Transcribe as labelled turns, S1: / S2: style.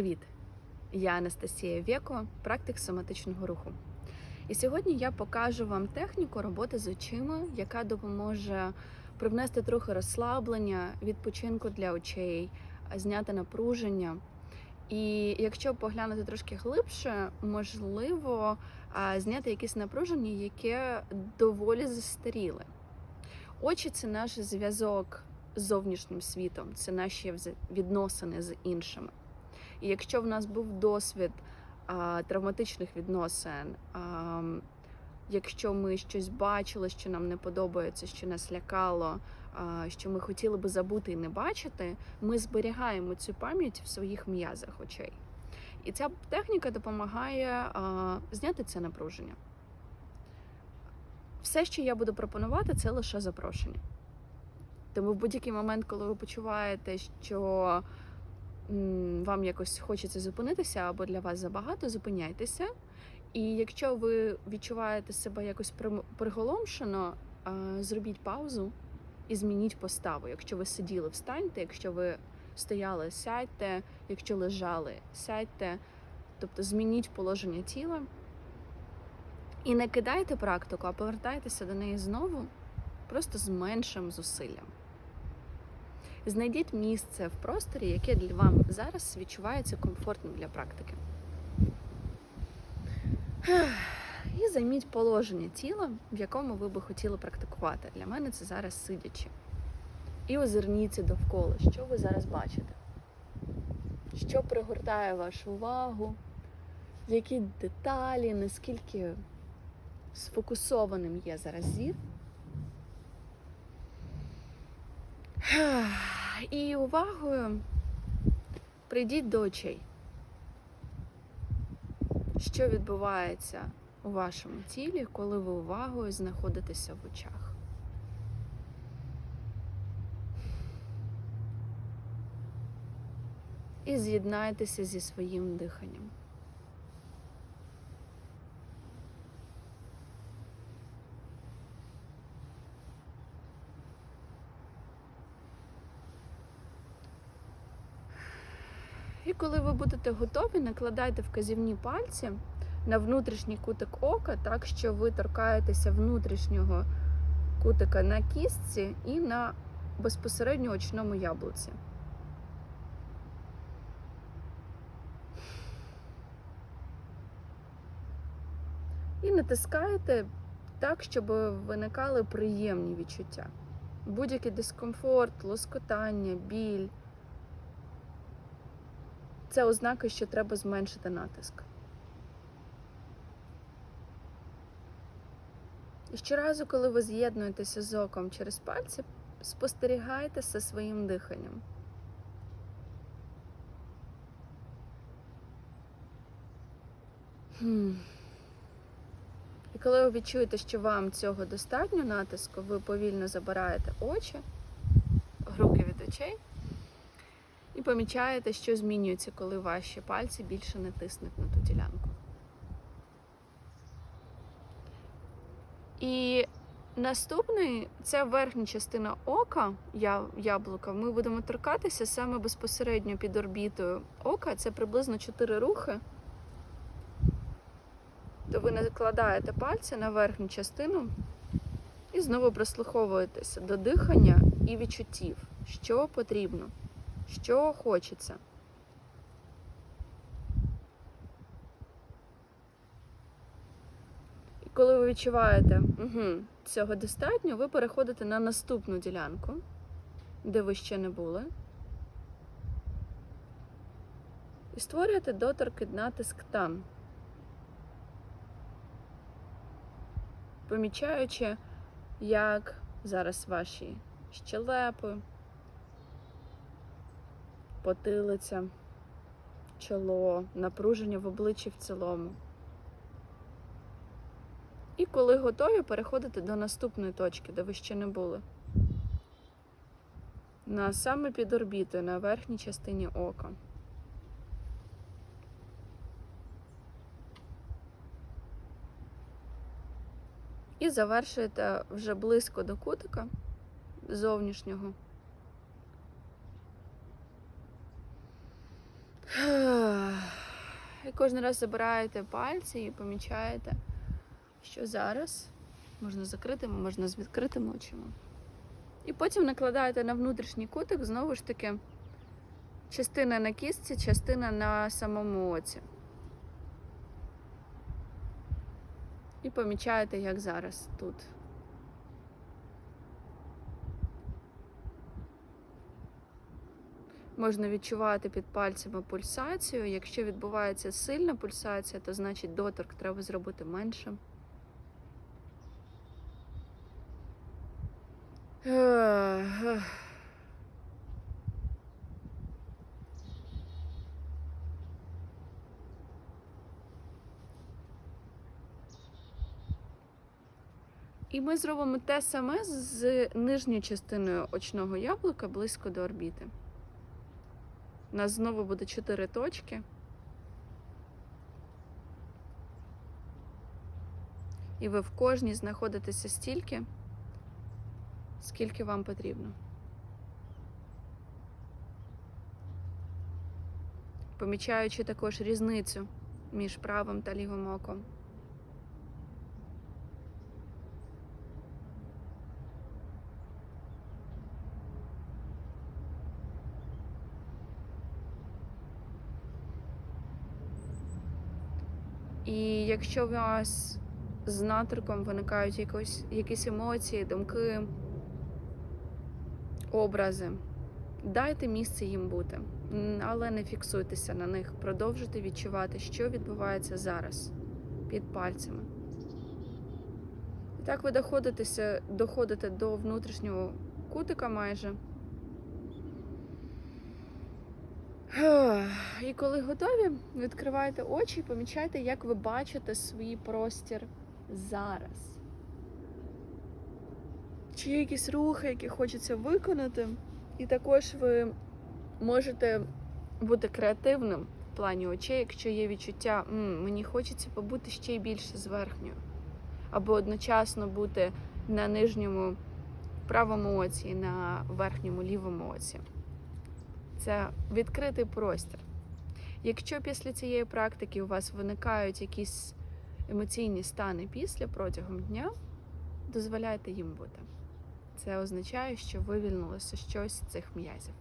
S1: Привіт! Я Анастасія Вєко, практик соматичного руху. І сьогодні я покажу вам техніку роботи з очима, яка допоможе привнести трохи розслаблення, відпочинку для очей, зняти напруження. І якщо поглянути трошки глибше, можливо зняти якесь напруження, яке доволі застаріле. Очі це наш зв'язок з зовнішнім світом, це наші відносини з іншими. І якщо в нас був досвід а, травматичних відносин, а, якщо ми щось бачили, що нам не подобається, що нас лякало, а, що ми хотіли би забути і не бачити, ми зберігаємо цю пам'ять в своїх м'язах очей. І ця техніка допомагає а, зняти це напруження. Все, що я буду пропонувати, це лише запрошення. Тому в будь-який момент, коли ви почуваєте, що вам якось хочеться зупинитися або для вас забагато, зупиняйтеся. І якщо ви відчуваєте себе якось приголомшено, зробіть паузу і змініть поставу. Якщо ви сиділи, встаньте, якщо ви стояли, сядьте, якщо лежали, сядьте. Тобто змініть положення тіла і не кидайте практику, а повертайтеся до неї знову, просто з меншим зусиллям. Знайдіть місце в просторі, яке для вам зараз відчувається комфортним для практики. І займіть положення тіла, в якому ви би хотіли практикувати. Для мене це зараз сидячи. І озирніться довкола, що ви зараз бачите, що пригортає вашу увагу, які деталі, наскільки сфокусованим є зараз зір. І увагою прийдіть до очей. Що відбувається у вашому тілі, коли ви увагою знаходитеся в очах? І з'єднайтеся зі своїм диханням. І коли ви будете готові, накладайте вказівні пальці на внутрішній кутик ока, так що ви торкаєтеся внутрішнього кутика на кістці і на безпосередньо очному яблуці. І натискаєте так, щоб виникали приємні відчуття. Будь-який дискомфорт, лоскотання, біль це ознаки, що треба зменшити натиск. І щоразу, коли ви з'єднуєтеся з оком через пальці, спостерігайте за своїм диханням. Хм. І коли ви відчуєте, що вам цього достатньо натиску, ви повільно забираєте очі, руки від очей. І помічаєте, що змінюється, коли ваші пальці більше не тиснуть на ту ділянку. І наступний це верхня частина ока, яблука. Ми будемо торкатися саме безпосередньо під орбітою ока. Це приблизно 4 рухи. То ви накладаєте пальці на верхню частину і знову прислуховуєтеся до дихання і відчуттів, що потрібно. Що хочеться. І коли ви відчуваєте, угу, цього достатньо, ви переходите на наступну ділянку, де ви ще не були. І створюєте доторк і натиск там. Помічаючи, як зараз ваші щелепи, потилиця, чоло, напруження в обличчі в цілому. І коли готові, переходите до наступної точки, де ви ще не були. На саме під орбітою, на верхній частині ока. І завершуєте вже близько до кутика зовнішнього. І кожен раз забираєте пальці і помічаєте, що зараз можна закритими, можна з відкритими очима. І потім накладаєте на внутрішній кутик знову ж таки частина на кістці, частина на самому оці. І помічаєте, як зараз тут. Можна відчувати під пальцями пульсацію. Якщо відбувається сильна пульсація, то значить доторк треба зробити меншим. І ми зробимо те саме з нижньою частиною очного яблука близько до орбіти. У нас знову буде чотири точки. І ви в кожній знаходитеся стільки, скільки вам потрібно. Помічаючи також різницю між правим та лівим оком. І якщо у вас з натриком виникають якось, якісь емоції, думки, образи, дайте місце їм бути, але не фіксуйтеся на них. Продовжуйте відчувати, що відбувається зараз під пальцями. І так ви доходитеся, доходите до внутрішнього кутика майже. І коли готові, відкриваєте очі і помічаєте, як ви бачите свій простір зараз. Чи є якісь рухи, які хочеться виконати. І також ви можете бути креативним в плані очей, якщо є відчуття, «М, мені хочеться побути ще й більше з верхньою. Або одночасно бути на нижньому правому оці на верхньому лівому оці це відкритий простір. Якщо після цієї практики у вас виникають якісь емоційні стани після протягом дня, дозволяйте їм бути. Це означає, що вивільнилося щось з цих м'язів.